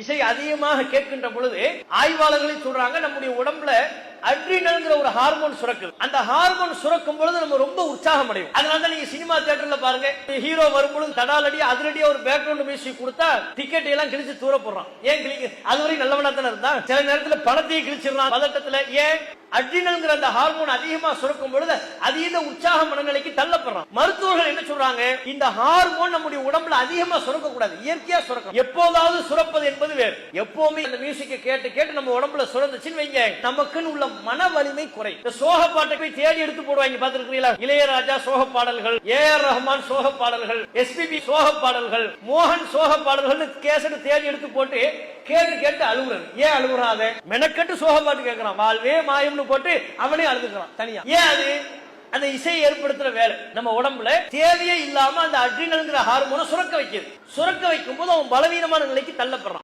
இசை அதிகமாக கேட்கின்ற பொழுது ஆய்வாளர்களே சொல்றாங்க நம்முடைய உடம்புல அட்ரினல்ங்கிற ஒரு ஹார்மோன் சுரக்குது. அந்த ஹார்மோன் சுரக்கும் பொழுது நம்ம ரொம்ப உற்சாகம் அடையும் அதனால நீங்க சினிமா தியேட்டர்ல பாருங்க ஹீரோ வரும்பொழுது தடாலடி அதிரடியா ஒரு பேக்ரவுண்ட் மியூசிக் கொடுத்தா டிக்கெட் எல்லாம் கிழிச்சு தூர போடுறான். ஏன் கிழிக்க? அதுவரை நல்லவனா தானே இருந்தா சில நேரத்துல பணத்தையும் கிழிச்சிடலாம் பதட்டத்துல ஏன்? அட்ரினல்ங்கிற அந்த ஹார்மோன் அதிகமா சுரக்கும் பொழுது அதீத உற்சாக மனநிலைக்கு தள்ளப்படுறான். மருத்துவர்கள் சொல்றாங்க இந்த ஹார்மோன் நம்முடைய உடம்புல அதிகமா சுரக்க கூடாது இயற்கையா சுரக்கும் எப்போதாவது சுரப்பது என்பது வேறு. எப்பவுமே இந்த மியூசிக்கை கேட்டு கேட்டு நம்ம உடம்புல சுரந்துச்சுன்னு வைங்க. நமக்குன்னு உள்ள மன வலிமை குறை. இந்த சோக பாட்டை போய் தேடி எடுத்து போடுவாங்க பாத்துருக்கீங்களா இளையராஜா சோக பாடல்கள் ஏ ஆர் ரஹ்மான் சோக பாடல்கள் எஸ்பிபி சோக பாடல்கள் மோகன் சோக பாடல்கள் கேசடு தேடி எடுத்து போட்டு கேட்டு கேட்டு அழுகுறது. ஏன் அழுகுறான் மெனக்கட்டு சோக பாட்டு கேட்கிறான். வாழ்வே மாயம்னு போட்டு அவனே அழுதுக்கிறான் தனியா. ஏன் அது? அந்த இசை ஏற்படுத்துற வேலை. நம்ம உடம்புல தேவையே இல்லாம அந்த அட்ரினல்ங்கிற ஹார்மோனை சுரக்க வைக்கிறது சுரக்க வைக்கும் போது அவன் பலவீனமான நிலைக்கு தள்ளப்படுறான்.